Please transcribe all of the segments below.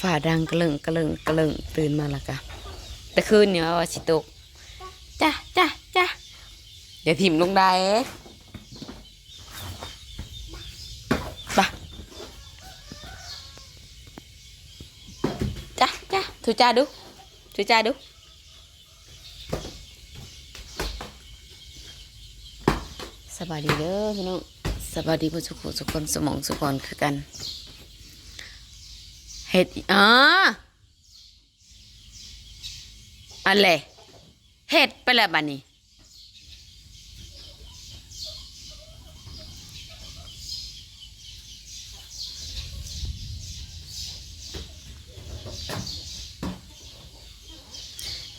ฝ่าดังกระเลิงกระเลิงกระเลิงตื่นมาและกะแต่คืนเนี่ยว่าสิตกจ้ะจ้ะจ้ะอย่าถิ่มลงได้เอ๊ะจ้ะจ้ะถูจ้าดูถูจ้าดูสบายดีเด้อพี่น้องสบายดีผู้สุขสุขคนสมองสุขคนคือกัน เห็ดอีอ๋อะไรเห็ดไปแล้วบัดนี้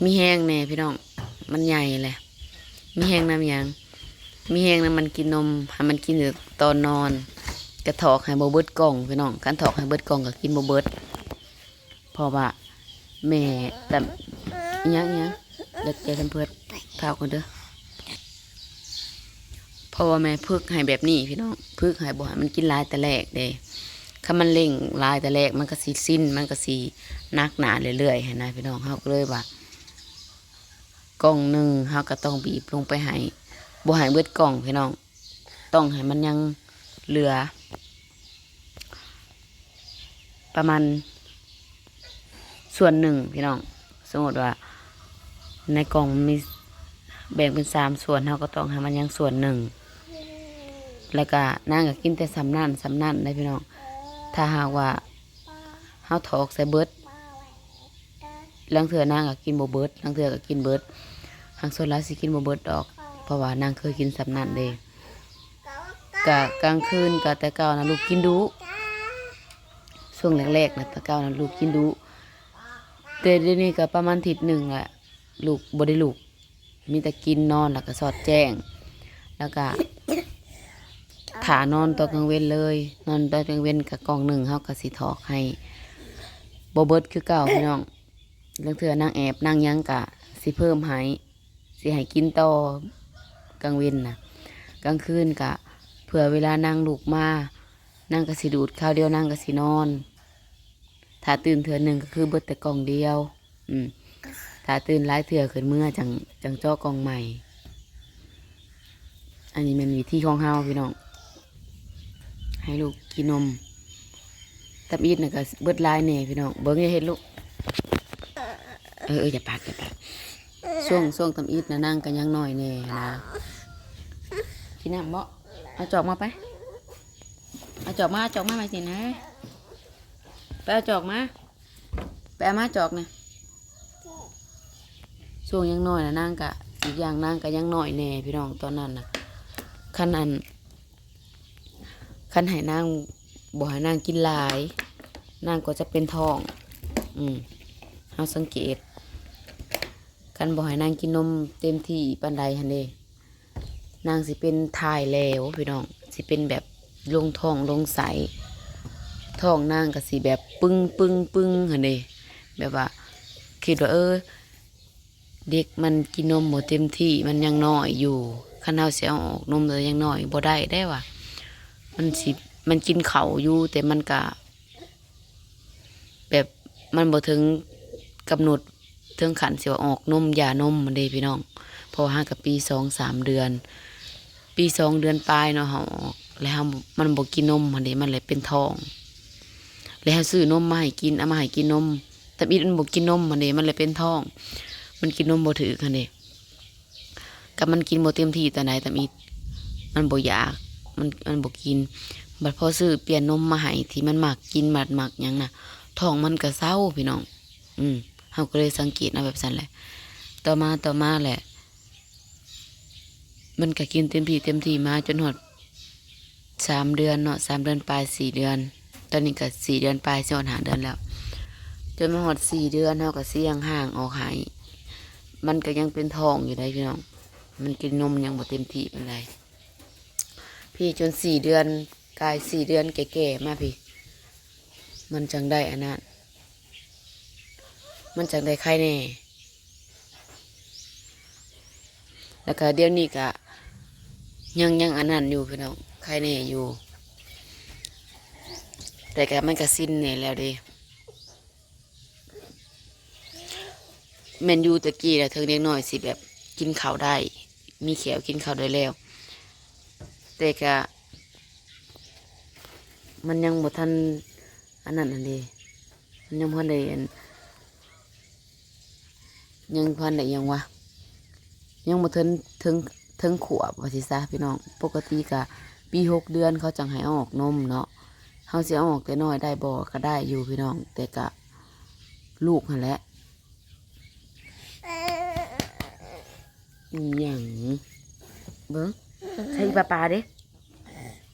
มีแห้งแน่พี่น้อง มันใหญ่แหละ มีแห้งน้ำยังมีแห้งน้ำมันกินนมให้มันกินตอนนอน กระถอกให้โบเบิดกล่องพี่น้องการถอกให้เบิดกล่องก็กินโบเบิด ราะว่าแม่แต่ยังยังเด็กใจทำเพื่อเท่ากันเด้อเพราะว่าแม่พึกให้แบบนี้พี่น้องพึกให้บ่ให้มันกินลายแต่แรกเด้ถ้ามันเล่งลายแต่แรกมันก็สีสิ้น มันก็สีนักหนาเรื่อยๆให้นะพี่น้องเขาก็เลยว่ากล่องหนึ่งเขาก็ต้องบีบลงไปให้บ่ให้เบิดกล่องพี่น้อง ต้องให้มันยังเหลือ ประมาณ ส่วนหนึ่งพี่น้อง สมมติว่า ในกล่องมีแบ่งเป็นสามส่วนเราก็ต้องห้มันยังส่วนหนึ่งแล้วก็นั่งก็กินแต่สำนั่นสำนั่นได้พี่น้อง ถ้าหากว่าเฮาถอกใส่เบิดลังเถื่อนางก็กินโบเบิดลังเถื่อก็กินเบิดหางส่วนลาสิกินโบเบิดดอก เพราะว่านางเคยกินสำนั่นเด้กะกลางคืนกะแต่เก่านะลูกกินดุช่วงแรกๆนะแตะเก้านะลูกกินดุ แต่เดี๋ยวนี้ก็ประมาณทิศหนึ่งแหละลูกบ่ได้ลูก มีแต่กินนอนแล้วก็สอดแจ้ง แล้วก็ถานอนตอนกลางเว้นเลย นอนตอนกลางเว้นกับกองหนึ่งเขาก็สิถอกให้โบเบิดคือเก่าพี่น้องเรื่องเถื่อนางแอบนางยังกะสิเพิ่มให้สิให้กินต่อกลางเว้นนะกลางคืนกะเผื่อเวลานางลูกมานั่งก็สิดูดข้าวเดียวนั่งก็สินอน ถ้าตื่นเถื่อหนึ่งก็คือเบิดแต่กล่องเดียว อืมถ้าตื่นหลายเถื่อขึ้นเมื่อจังจังเจ้อกล่องใหม่ อันนี้เป็นวิธีของเฮาพี่น้อง ให้ลูกกินนมตับอีดน่ะก็เบิดลายแน่พี่น้อง เบิ้งอย่าเห็นลูก เออเอออย่าปากอย่าปากช่วงช่วงตับอีดนะนั่งกันยังหน้อยแน่นะกินน้ำบ่เอาจอกมาไป เอาจอกมาเอาจอกมามาสินะ ไปเอาจอกมาไปเอามาจอกเนี่ยช่วงยังน้อยนะนางกะอีกอย่างนางกะยังน้อยแน่พี่น้องตอนนั้นนะขั้นอันขั้นให้นางบ่ให้นางกินหลาย นางก็จะเป็นทอง อืมเฮาสังเกตคันบ่ให้นางกินนมเต็มที่ปานใดหั่นเดนางสิเป็นทายแล้วพี่น้องสิเป็นแบบลงทองลงใส ท้องนางก็สีแบบปึ้งปึ้งปึ้งห็นเดแบบว่าคิดว่าเออ เด็กมันกินนมหมดเต็มที่มันยังน้อยอยู่ขันเอาเสียออกนมเลยยังน้อยบ่ได้ได้ว่ะมันสิมันกินเข่าอยู่ แต่มันกะแบบมันบ่ถึงกำหนดถึงขันเสียออกนมยานมมันเดพี่น้องพอห้ากับปีสองสามเดือน ปีสองเดือนปลายเนาะเขาออกแล้วมันบอกกินนมมันเดมันเลยเป็นท้อง แล้วซื้อนมมาให้กินเอามาให้กินนม แต่อีมันบอกกินนมมันเดมันเลยเป็นท้อง มันกินนมบ่ถือกันเดกับมันกินบ่เต็มที่แต่ไหนแต่อีมันบ่อยากมันมันบ่กิน บัดพอซื้อเปลี่ยนนมมาให้ที่มันหมักกินหมัดหมักยังน่ะท้องมันก็เศร้าพี่น้อง อืมเฮาก็เลยสังเกตเอาแบบนั้นแหละ ต่อมาต่อมาแหละ มันก็กินเต็มที่เต็มที่มาจนหดสามเดือนเนาะสามเดือนปลายสี่เดือน ตอนนี้ก็สี่เดือนปลายสิหดหาเดือนแล้ว จนมาหอดสี่เดือนเนาะก็เสี่ยงห่างออกหายมันก็ยังเป็นทองอยู่ได้พี่น้อง มันกินนมยังบ่เต็มที่เป็นไรพี่จนสี่เดือนกายสี่เดือนแก่ๆมาพี่ มันจังได้อันนั้นมันจังได้ใครแน่แล้วก็เดี๋ยวนี้ก็ยังยังอันนั้นอยู่พี่น้องใครแน่อยู่ แต่ก็มันก็สิ้นเนี่ยแล้วดิแมนยูตะกี้แหละเธอเล็กหน้อยสิแบบกินข้าวได้ มีแขวกินข้าวได้แล้ว แต่ก็มันยังบ่ทันอันนั้นอันนี้มันยังพันได้อันยังพันได้ยังวะยังบ่ถึงถึงถึงขวบว่าสิซะพี่น้อง ปกติก็ปีหกเดือนเขาจังให้เอาออกนมเนาะ เฮาสิเอาออกแต่น้อยได้บ่ก็ได้อยู่พี่น้อง แต่ก็ลูกหั่นแหละอหย่างเบิ้งใช่ปลาปลาเด้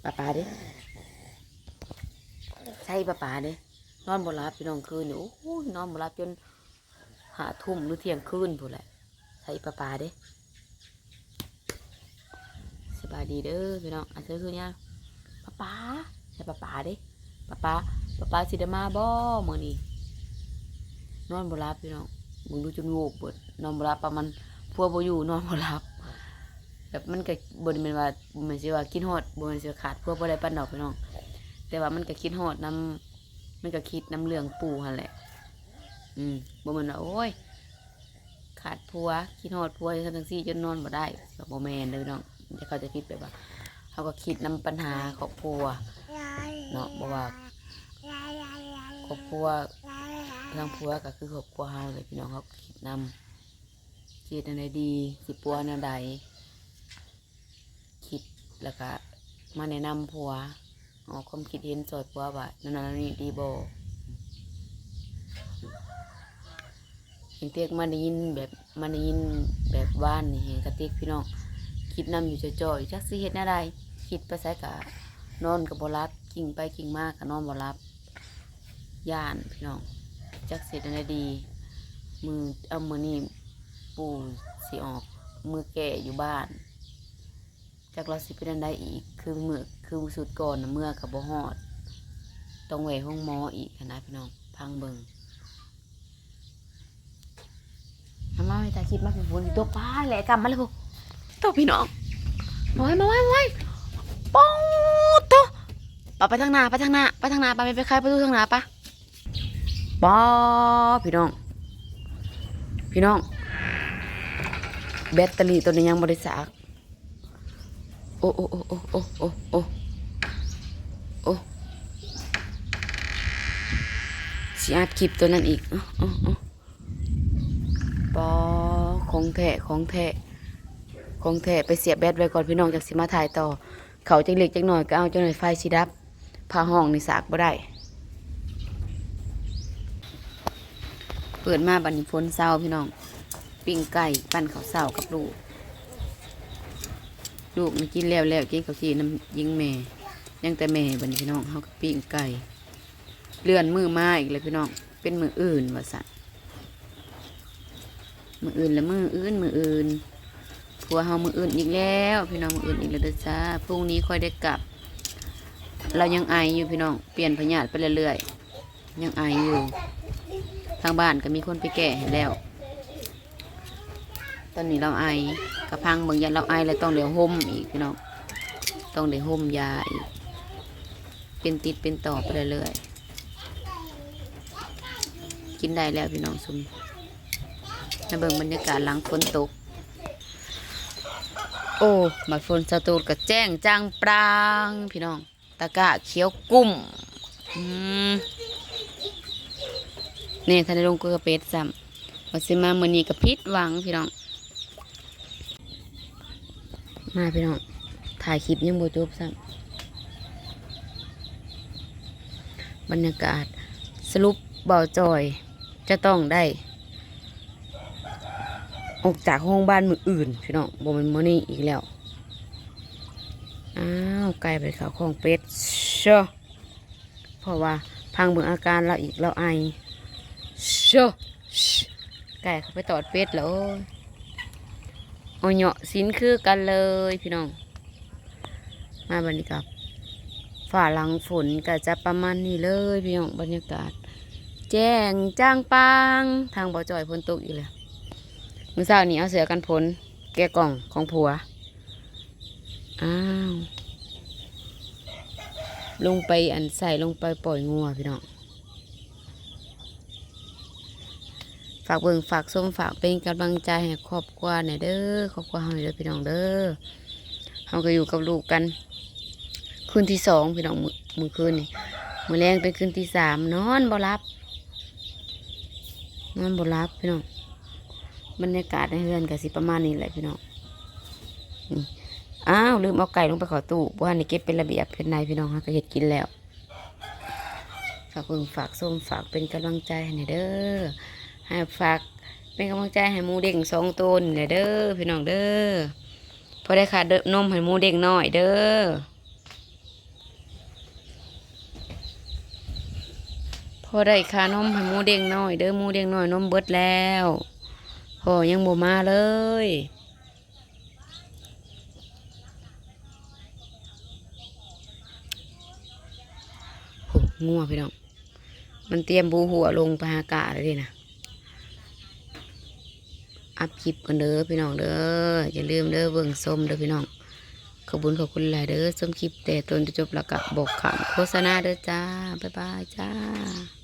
ปลาปลาเด้ใช่ปลาปลาเด้นอนบ่หลับพี่น้องคืนนี่โอ้โหนอนบ่หลับจนหาทุ่มหรือเที่ยงคืนพู้นแหละใช่ปลาปลาเด้สบายดีเด้อพี่น้องอันเธอคือเนี่ยปลาปลาใช่ปลาปลาเด้ ปลาปลาปลาปลาสิไดมาบ่มื้อนี้นอนบ่หลับพี่น้องมึงดูจนโงกเบิดนอนบ่หลับประมาณพัวบ่อยู่นอนบ่หลับแบบมันก็บ่ได้แม่นว่าบ่แม่นสิว่าคิดฮอดบ่แม่นสิขาดพัวบ่ได้ปานดอกพี่น้องแต่ว่ามันก็คิดฮอดนํมันก็คิดนํเรื่องปู่หั่นแหละ อืมบ่แม่นว่าโอ้ยขาดผัวคิดฮอดผัวจังซั่นซี่จนนอนบ่ได้บ่แม่นเด้อพี่น้องจะเขาจะคิดแบบว่าเขาก็คิดนํปัญหาครอบครัว เนาะบ่ว่าครอบครัวทางผัวก็คือครอบครัวเฮาเลยพี่น้องเขาคิดนำคิดอันใดีสิปัวอันใดคิดแล้วก็มาแนะนำผัวออกความคิดเห็นสอดผัวว่านั่นนั่นนี่ดีบ่เห็นเตียกมาได้ยินแบบมาได้ยินแบบว่านนี่เห็นกระติกพี่น้องคิดนำอยู่จ่อยๆจักสิเฮ็ดอะไรคิดไปใส่กะนอนกับบรับ กิ่งไปกิ่งมากกะนอนบ่รับย่านพี่น้องจักสิเฮ็ดอันดี มือเอามือนี่ปู่สิออก มือแก่อยู่บ้าน จากเราสิเป็นอันใดอีก คือมือคือสุดก่อนนะเมื่อกับบ่ฮอดต้องแหวห้องหมออีกนะพี่น้องพังเบิงมามาให้ตาคิดมากเป็นฝนตัวป้าแหละกลับมาเลยพวกตัวพี่น้องมาไว้มาไว้ไว้ปอง ปไปทางหน้าไปทางหน้าไปทางหน้าไปไปไปใครประตูทางหน้าปะป้าพี่น้อง พี่น้อง แบตเตอรี่ตัวนี้ยังบริษัทโอ้โอ้โอ้โอ้โอ้โอ้โอ้โอ้สิอัดคลิปตัวนั้นอีกอ๋ออ๋ออ๋อปอของแท้ของแท้ของแท้ไปเสียบแบตไว้ก่อนพี่น้องจากสิมาถ่ายต่อ เขาจังเล็กจังหน่อยก็เอาจังหน่อยไฟสิดับ พาห้องนี่สากบ่ได้ เปิดมาบัดนฝนเศร้าพี่น้อง ปิ้งไก่ปั้นข้าวเสากับลูก ลูกมันกินแล้วแล้วกินข้าวจีน้ำยิงแม่ ยังแต่แม่บัดนพี่น้องเขาก็ปิ้งไก่เลื่อนมือมาอีกเลยพี่น้อง เป็นมืออื่นว่าสันมืออื่นแล้วมืออื่นมืออื่นผัวเฮามืออื่นอีกแล้ว พี่น้องมืออื่นอีกแล้วเด้อจ้าพรุ่งนี้ค่อยได้กลับ เรายังไออยู่พี่น้อง เปลี่ยนพยาธิไปเรื่อยๆ ยังไออยู่ ทางบ้านก็มีคนไปแก่แล้ว ตอนนี้เราไอกระพังบางองย่าเราไอแล้วต้องเดี๋ยวห่มอีกพี่น้อง ต้องเดี๋ยวห่มยาอีก เป็นติดเป็นต่อไปเรื่อยๆ กินได้แล้วพี่น้องซุมมาเบิ่งบรรยากาศหลังฝนตก โอ้มาฝนสตูดกับแจ้งจางปรางพี่น้อง ตะกะเขียวกุ้มนี่ท่านด้ลงกุกระเป็ดซ้ำว่าสิมาเมื้อนี้ก็ผิดหวังพี่น้อง มาพี่น้อง ถ่ายคลิปยังบ่จบซ้ำบรรยากาศสรุปเบาจอยจะต้องได้ ออกจากห้องบ้านมืออื่นพี่น้องบ่มันมื้อนี้อีกแล้ว อ้าวไกลไปเขาของเป็ดเชอเพราะว่าพังเบิ่งอาการเราอีกเราไอเชอไก่เขาไปตอดเป็ดแล้วโอเอาเหยาะสินคือกันเลยพี่น้อง มาบรรยากาศฝ่าหลังฝนก็จะประมาณนี้เลยพี่น้องบรรยากาศ แจ้งจ้างปางทางบ่อจอยฝนตกอีกแล้วมื่อเช้านี้เอาเสือกันฝนแกะกล่องของผัว อ้าว ลงไปอันใส่ลงไปปล่อยงัวพี่น้อง ฝากเบิ่งฝากส้มฝากเป็นกำลังใจให้ครอบครัวหน่ยเด้อครอบครัวเฮาเด้อพี่น้องเด้อเฮาก็อยู่กับลูกกัน คืนที่สองพี่น้องมือมือคืนนี่มือแรงเป็นคืนที่สามนอนบ่รับนอนบ่รับพี่น้องบรรยากาศในเรือนก็สิประมาณนี้แหละพี่น้องนี่ อ้าวลืมเอาไก่ลงไปขอตู้บ่ทันได้เก็บเป็นระเบียบเพ็นในพี่น้องฮะก็เฮ็ดกินแล้วฝากเบิ่งฝากส้มฝากเป็นกำลังใจให้เด้อให้ฝากเป็นกำลังใจให้มูเด้งสองตัวนี่แหละเด้อพี่น้องเด้อพอได้ขาดเด้อนมให้มูเด้งน้อยเด้อพอได้ขานมให้มูเด้งน้อยเด้อมูเด้งน้อยนมเบิดแล้วพอยังบ่มาเลย งัวพี่น้อง มันเตรียมบูหัวลงไปหากาเลยนะอัพคลิปกันเด้อพี่น้องเด้ออย่าลืมเด้อเบิ่งส้มเด้อพี่น้องขอบคุญขอบคุณหลายเด้อส้มคลิปแต่ต้นจะจบแล้วก็บอกคำโฆษณาเด้อจ้าบ๊ายบายจ้า